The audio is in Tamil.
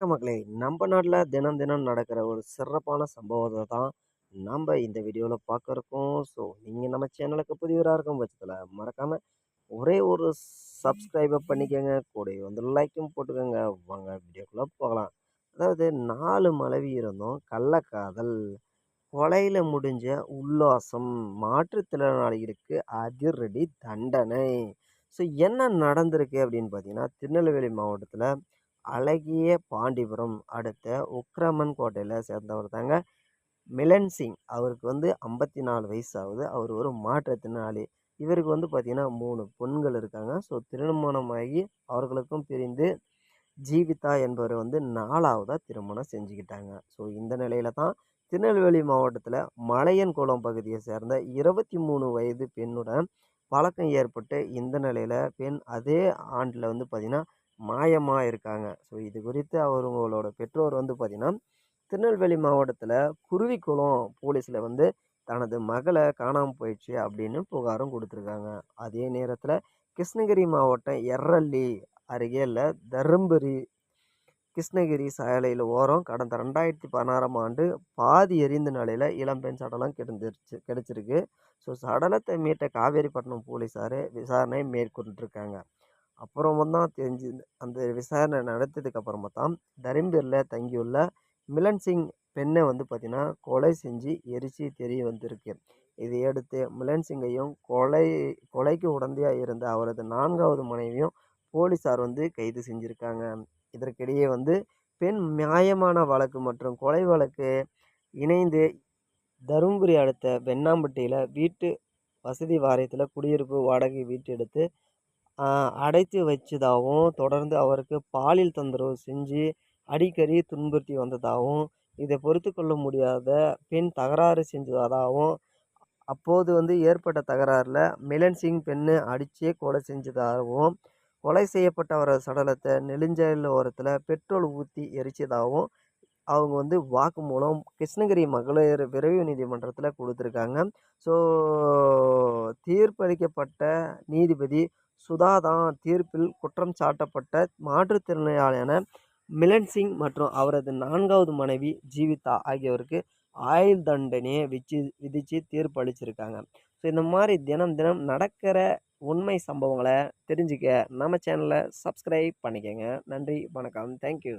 மக்களே நம்ம நாட்டில் தினம் தினம் நடக்கிற ஒரு சிறப்பான சம்பவத்தை தான் நம்ம இந்த வீடியோவில் பார்க்க இருக்கோம் ஸோ நீங்கள் நம்ம சேனலுக்கு புதியவராக இருக்கும் பட்சத்தில் மறக்காமல் ஒரே ஒரு சப்ஸ்கிரைபை பண்ணிக்கோங்க. கூட வந்து லைக்கும் போட்டுக்கோங்க. வாங்க வீடியோக்குள்ளே போகலாம். அதாவது நாலு மனைவி இருந்தும். கள்ளக்காதல். கொலையில் முடிஞ்ச உல்லாசம். மாற்றுத்திறனாளிகளுக்கு அதிரடி தண்டனை. ஸோ என்ன நடந்திருக்கு அப்படின்னு பார்த்தீங்கன்னா திருநெல்வேலி மாவட்டத்தில் அழகிய பாண்டிபுரம் அடுத்த உக்ரமன் கோட்டையில் சேர்ந்தவர் தாங்க மிலன் சிங். அவருக்கு வந்து ஐம்பத்தி நாலு வயசு ஆகுது அவர் ஒரு மாற்றுத்திறனாளி. இவருக்கு வந்து பார்த்திங்கன்னா மூணு பெண்கள் இருக்காங்க. ஸோ திருமணமாகி அவர்களுக்கும் பிரிந்து ஜீவிதா என்பவர் வந்து நாலாவதாக திருமணம் செஞ்சுக்கிட்டாங்க. ஸோ இந்த நிலையில தான் திருநெல்வேலி மாவட்டத்தில் மலையன் குளம் பகுதியை சேர்ந்த இருபத்தி மூணு வயது பெண்ணுடன் பழக்கம் ஏற்பட்டு இந்த நிலையில் பெண் அதே ஆண்டில் வந்து பார்த்திங்கன்னா மாயமாக இருக்காங்க. ஸோ இது குறித்து அவங்களோட பெற்றோர் வந்து பார்த்திங்கன்னா திருநெல்வேலி மாவட்டத்தில் குருவிக்குளம் போலீஸில் வந்து தனது மகளை காணாமல் போயிடுச்சு அப்படின்னு புகாரும் கொடுத்துருக்காங்க. அதே நேரத்தில் கிருஷ்ணகிரி மாவட்டம் எர்ரல்லி அருகேல தர்மபுரி தருமபுரி கிருஷ்ணகிரி சாலையில் ஓரம் கடந்த ரெண்டாயிரத்தி பதினாறாம் ஆண்டு பாதி எரிந்த நிலையில் இளம்பெண் சடலம் கிடந்துருச்சு கிடச்சிருக்கு. ஸோ சடலத்தை மீட்ட காவேரிப்பட்டினம் போலீஸார் விசாரணை மேற்கொண்டிருக்காங்க. அப்புறமா தான் தெரிஞ்சு அந்த விசாரணை நடத்ததுக்கு அப்புறமா தான் தருமபுரியில் தங்கியுள்ள மிலன் சிங் பெண்ணை வந்து பார்த்திங்கன்னா கொலை செஞ்சு எரிச்சு தெரிய வந்திருக்கு. இதையடுத்து மிலன் சிங்கையும் கொலை கொலைக்கு உடந்தையாக இருந்த அவரது நான்காவது மனைவியும் போலீஸார் வந்து கைது செஞ்சுருக்காங்க. இதற்கிடையே வந்து பெண் நியாயமான வழக்கு மற்றும் கொலை வழக்கு இணைந்து தருமபுரி அடுத்த வெண்ணாம்பட்டியில் வீட்டு வசதி வாரியத்தில் குடியிருப்பு வாடகை வீட்டு எடுத்து அடைத்து வச்சதாகவும் தொடர்ந்து அவருக்கு பாலியல் தொந்தரவு செஞ்சு அடிக்கடி துன்புறுத்தி வந்ததாகவும் இதை பொறுத்து கொள்ள முடியாத பெண் தகராறு செஞ்சதாகவும் அப்போது வந்து ஏற்பட்ட தகராறில் மிலன் சிங் பெண்ணு அடித்தே கொலை செஞ்சதாகவும் கொலை செய்யப்பட்ட அவரது சடலத்தை நெடுஞ்சாலை ஓரத்தில் பெட்ரோல் ஊற்றி எரிச்சதாகவும் அவங்க வந்து வாக்குமூலம் கிருஷ்ணகிரி மகளிர் விரைவு நீதிமன்றத்தில் கொடுத்துருக்காங்க. ஸோ தீர்ப்பளிக்கப்பட்ட நீதிபதி சுதா தான் தீர்ப்பில் குற்றம் சாட்டப்பட்ட மாற்றுத்திறனாளியான மிலன் சிங் மற்றும் அவரது நான்காவது மனைவி ஜீவிதா ஆகியோருக்கு ஆயுள் தண்டனையை விச்சு விதித்து தீர்ப்பு அளிச்சிருக்காங்க. ஸோ இந்த மாதிரி தினம் தினம் நடக்கிற உண்மை சம்பவங்களை தெரிஞ்சுக்க நம்ம சேனலை சப்ஸ்கிரைப் பண்ணிக்கோங்க. நன்றி வணக்கம். தேங்க்யூ